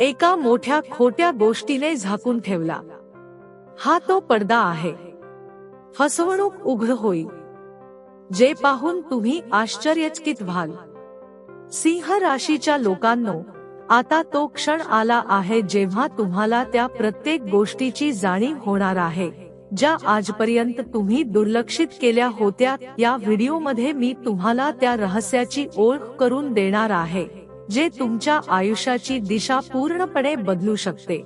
एका मोठ्या खोट्या गोष्टीने झाकून ठेवला. हा तो पडदा आहे. फसवणूक उघड होईल जे पाहून तुम्ही आश्चर्यचकित व्हाल. सिंह राशीच्या लोकांनो आता तो क्षण आला आहे जेव्हा तुम्हाला त्या प्रत्येक गोष्टीची जाणीव होणार आहे ज्या आजपर्यंत तुम्ही दुर्लक्षित केल्या होत्या या व्हिडिओमध्ये मी तुम्हाला त्या रहस्याची ओळख करून देणार आहे. जे तुमच्या आयुष्याची दिशा पूर्णपणे बदलू शकते.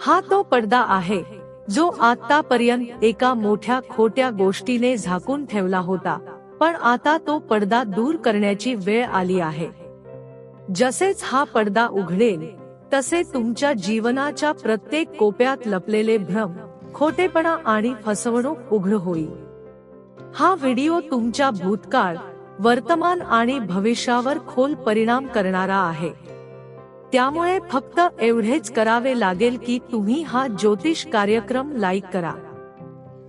हा तो पडदा आहे जो आतापर्यंत एका मोठ्या खोट्या गोष्टीने झाकून ठेवला होता पण आता तो पडदा दूर करण्याची वेळ आली आहे. जसेच हा पडदा उघडेल तसे तुमच्या जीवनाच्या प्रत्येक कोप्यात लपलेले भ्रम खोटेपणा आणि फसवणूक उघड होईल. हा व्हिडिओ तुमच्या भूतकाळ वर्तमान आणि भविष्यावर खोल परिणाम करणारा आहे. त्यामुळे फक्त एवढेच करावे लागेल की तुम्ही हा ज्योतिष कार्यक्रम लाईक करा.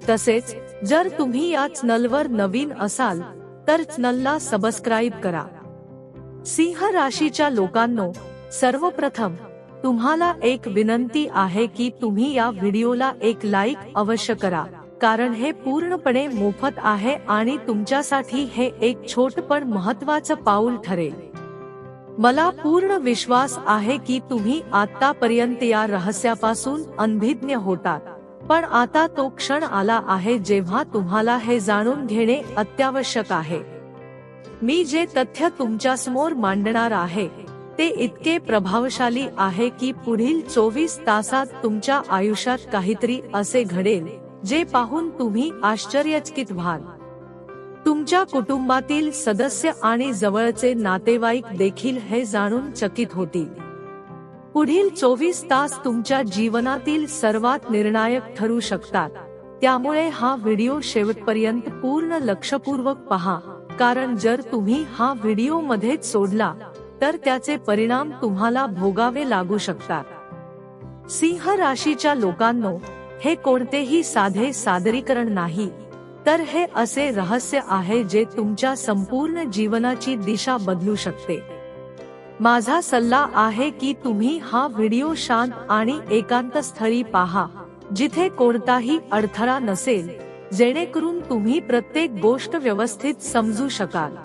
तसेच जर तुम्ही या चॅनलवर नवीन असाल तर चॅनलला सबस्क्राईब करा. सिंह राशीच्या लोकांनो सर्वप्रथम तुम्हाला एक विनंती आहे की तुम्ही या व्हिडिओला एक लाईक अवश्य करा. कारण हे पूर्णपणे मोफत आहे आणि तुमच्यासाठी हे एक छोट पण महत्वाचं पाऊल ठरेल. मला पूर्ण विश्वास आहे की तुम्ही आतापर्यंत या रहस्यापासून अनभिज्ञ होतात. पण आता तो क्षण आला आहे जेव्हा तुम्हाला हे जाणून घेणे अत्यावश्यक आहे. मी जे तथ्य तुमच्यासमोर मांडणार आहे ते इतके प्रभावशाली आहे की पुढील चोवीस तासात तुमच्या आयुष्यात काहीतरी असे घडेल. जे पाहून तुम्ही आश्चर्यचकित व्हाल. तुमच्या कुटुंबातील सदस्य आणि जवळचे नातेवाईक देखील हे जाणून चकित होतील. पुढील चोवीस तास तुमच्या जीवनातील सर्वात निर्णायक ठरू शकतात. त्यामुळे हा व्हिडिओ शेवटपर्यंत पूर्ण लक्षपूर्वक पहा कारण जर तुम्ही हा व्हिडिओ मध्येच सोडला तर त्याचे परिणाम तुम्हाला भोगावे लागू शकतात. सिंह राशीच्या लोकांनो हे कोणतेही साधे सादरीकरण नाही. तर हे असे रहस्य आहे जे तुमच्या संपूर्ण जीवनाची दिशा बदलू शकते. माझा सल्ला आहे की तुम्ही हा व्हिडिओ शांत आणि एकांत स्थळी पहा, जिथे कोणताही अडथळा नसेल, जेणेकरून तुम्ही प्रत्येक गोष्ट व्यवस्थित समजू शकाल.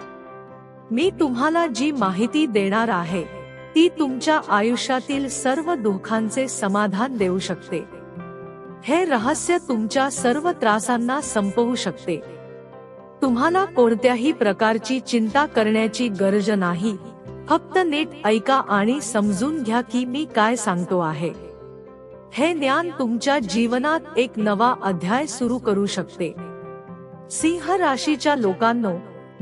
मी तुम्हाला जी माहिती देणार आहे, ती तुमच्या आयुष्यातील सर्व दुःखांचे समाधान देऊ शकते. हे रहस्य तुमच्या सर्व त्रासांना संपवू शकते. तुम्हाला कोणत्याही प्रकारची चिंता करण्याची गरज नाही. फक्त नीट ऐका आणि समजून घ्या की मी काय सांगतो आहे. हे ज्ञान तुमच्या जीवनात एक नवा अध्याय सुरू करू शकते. सिंह राशीच्या लोकांनो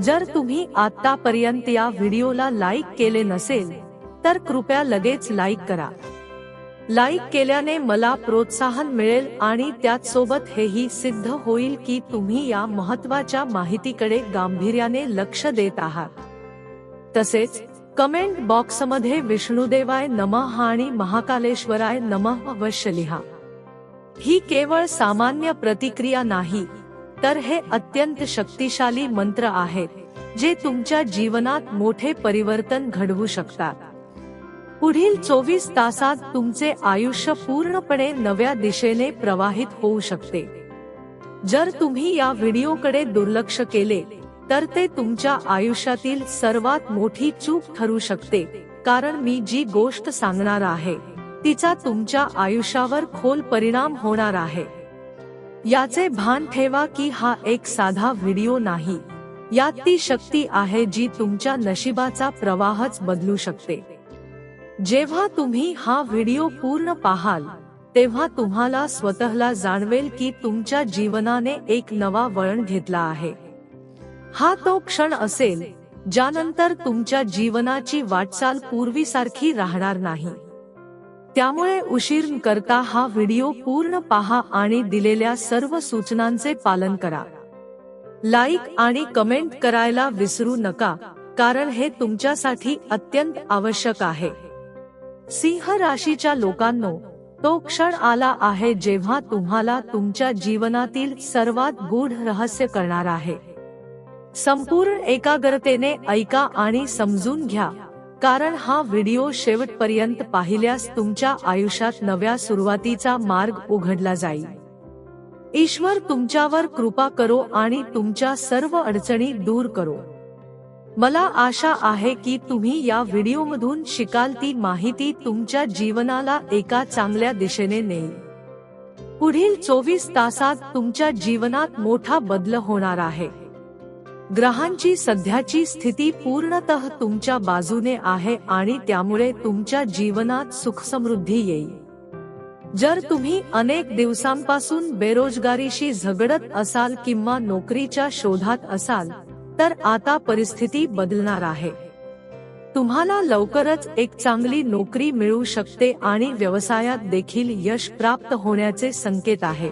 जर तुम्ही आतापर्यंत या व्हिडिओला लाईक केले नसेल तर कृपया लगेच लाईक करा. लाईक केल्याने मला प्रोत्साहन मिळेल आणि त्याचसोबत हेही सिद्ध होईल की तुम्ही या महत्त्वाच्या माहितीकडे गांभीर्याने लक्ष देत आहात. तसेच कमेंट बॉक्समध्ये विष्णुदेवाय नमः आणि महाकालेश्वराय नमः अवश्य लिहा. ही केवळ सामान्य प्रतिक्रिया नाही तर हे अत्यंत शक्तिशाली मंत्र आहेत जे तुमच्या जीवनात मोठे परिवर्तन घडवू शकतात. पुढील चोवीस तासात तुमचे आयुष्य पूर्णपणे नव्या दिशेने प्रवाहित होऊ शकते. जर तुम्ही या व्हिडिओकडे दुर्लक्ष केले तर ते तुमच्या आयुष्यातील सर्वात मोठी चूक ठरू शकते कारण मी जी गोष्ट सांगणार आहे तिचा तुमच्या आयुष्यावर खोल परिणाम होणार आहे. याचे भान ठेवा की हा एक साधा व्हिडिओ नाही. यात ती शक्ती आहे जी तुमच्या नशिबाचा प्रवाहच बदलू शकते. जेव्हा तुम्ही हा व्हिडिओ पूर्ण पाहाल तेव्हा तुम्हाला स्वतःला जाणवेल की तुमच्या जीवनाने एक नवा वळण घेतला आहे. हा तो क्षण असेल ज्यानंतर तुमच्या जीवनाची वाटचाल पूर्वीसारखी राहणार नाही. त्यामुळे उशीर करता हा व्हिडिओ पूर्ण पहा आणि दिलेल्या सर्व सूचनांचे पालन करा. लाईक आणि कमेंट करायला विसरू नका कारण हे तुमच्यासाठी अत्यंत आवश्यक आहे. सिंह राशीच्या लोकांनो तो क्षण आला आहे जेव्हा तुम्हाला तुमच्या जीवनातील सर्वात गूढ रहस्य करणार आहे. संपूर्ण एकाग्रतेने ऐका आणि समजून घ्या कारण हा व्हिडिओ शेवटपर्यंत पाहिल्यास तुमच्या आयुष्यात नव्या सुरुवातीचा मार्ग उघडला जाईल. ईश्वर तुमच्यावर कृपा करो आणि तुमच्या सर्व अडचणी दूर करो. मला आशा आहे की तुम्ही या व्हिडिओमधून शिकाल ती माहिती तुमच्या जीवनाला एका चांगल्या दिशेने नेईल. पुढील चोवीस तासात तुमच्या जीवनात मोठा बदल होणार आहे. ग्रहांची सध्याची स्थिती पूर्णतः तुमच्या बाजूने आहे आणि त्यामुळे तुमच्या जीवनात सुखसमृद्धी येईल. जर तुम्ही अनेक दिवसांपासून बेरोजगारीशी झगडत असाल किंवा नोकरीच्या शोधात असाल तर आता परिस्थिती बदलणार आहे. तुम्हाला लवकरच एक चांगली नोकरी मिळू शकते आणि व्यवसायात देखील यश प्राप्त होण्याचे संकेत आहे.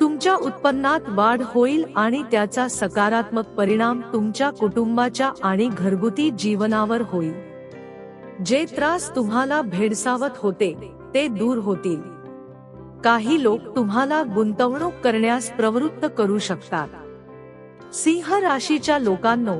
तुमच्या उत्पन्नात वाढ होईल आणि त्याचा सकारात्मक परिणाम तुमच्या कुटुंबाच्या आणि घरगुती जीवनावर होईल. जे त्रास तुम्हाला भेडसावत होते ते दूर होतील. काही लोक तुम्हाला गुंतवणूक करण्यास प्रवृत्त करू शकतात. सिंह राशीच्या लोकांनो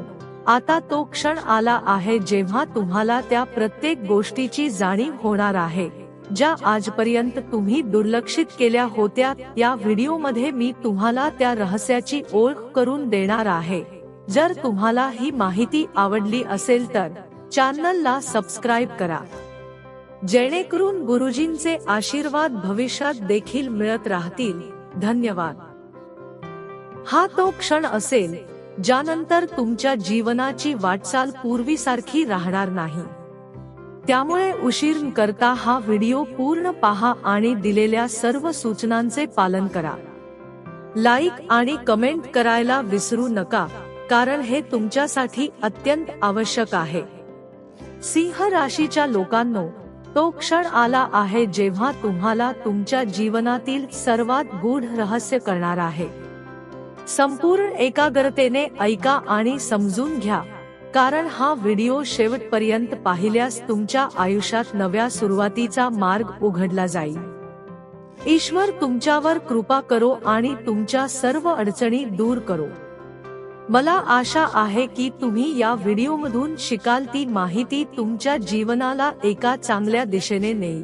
आता तो क्षण आला आहे जेव्हा तुम्हाला त्या प्रत्येक गोष्टीची जाणीव होणार आहे ज्या आजपर्यंत तुम्ही दुर्लक्षित केल्या होत्या या व्हिडिओमध्ये मी तुम्हाला त्या रहस्याची ओळख करून देणार आहे. जर तुम्हाला ही माहिती आवडली असेल तर चॅनलला सबस्क्राईब करा. जेणेकरून गुरुजींचे आशीर्वाद भविष्यात देखील मिळत राहतील. धन्यवाद. हा तो क्षण असेल ज्यानंतर तुमच्या जीवनाची वाटचाल पूर्वीसारखी राहणार नाही. त्यामुळे उशीर करता हा व्हिडिओ पूर्ण पहा आणि दिलेल्या सर्व सूचनांचे पालन करा. लाईक आणि कमेंट करायला विसरू नका कारण हे तुमच्यासाठी अत्यंत आवश्यक आहे. सिंह राशीच्या लोकांनो तो क्षण आला आहे जेव्हा तुम्हाला तुमच्या जीवनातील सर्वात गूढ रहस्य करणार आहे. संपूर्ण एकाग्रतेने ऐका आणि समजून घ्या. कारण हा व्हिडिओ शेवटपर्यंत पाहिल्यास तुमच्या आयुष्यात नव्या सुरुवातीचा मार्ग उघडला जाईल. ईश्वर तुमच्यावर कृपा करो आणि तुमच्या सर्व अडचणी दूर करो. मला आशा आहे की तुम्ही या व्हिडिओमधून शिकाल ती माहिती तुमच्या जीवनाला एका चांगल्या दिशेने नेईल.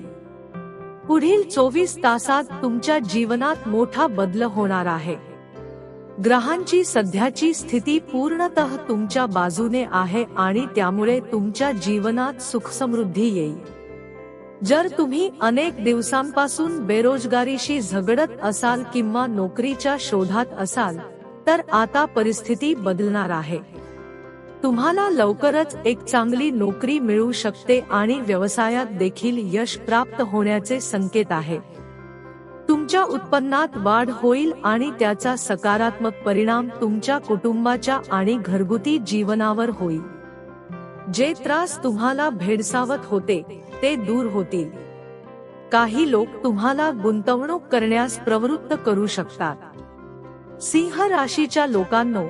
पुढील चोवीस तासात तुमच्या जीवनात मोठा बदल होणार आहे. ग्रहांची सध्याची स्थिती पूर्णतः तुमच्या बाजूने आहे आणि त्यामुळे तुमच्या जीवनात सुखसमृद्धी येईल. जर तुम्ही अनेक दिवसांपासून बेरोजगारीशी झगडत असाल किंवा नोकरीच्या शोधात असाल तर आता परिस्थिती बदलणार आहे. तुम्हाला लवकरच एक चांगली नोकरी मिळू शकते आणि व्यवसायात देखील यश प्राप्त होण्याचे संकेत आहे. तुमच्या उत्पन्नात वाढ होईल आणि त्याचा सकारात्मक परिणाम तुमच्या कुटुंबाच्या आणि घरगुती जीवनावर होईल. जे त्रास तुम्हाला भेडसावत होते ते दूर होतील. काही लोक तुम्हाला गुंतवणूक करण्यास प्रवृत्त करू शकतात. सिंह राशीच्या लोकांनो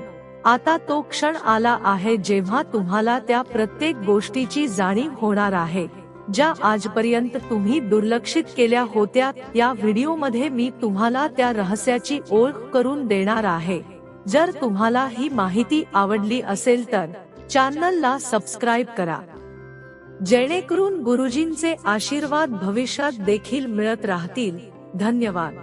आता तो क्षण आला आहे जेव्हा तुम्हाला त्या प्रत्येक गोष्टीची जाणीव होणार आहे. ज्या आजपर्यंत तुम्ही दुर्लक्षित केल्या होत्या या व्हिडिओमध्ये मी तुम्हाला त्या रहस्याची ओळख करून देणार आहे. जर तुम्हाला ही माहिती आवडली असेल तर चॅनलला सबस्क्राईब करा. जेणेकरून गुरुजींचे आशीर्वाद भविष्यात देखील मिळत राहतील. धन्यवाद.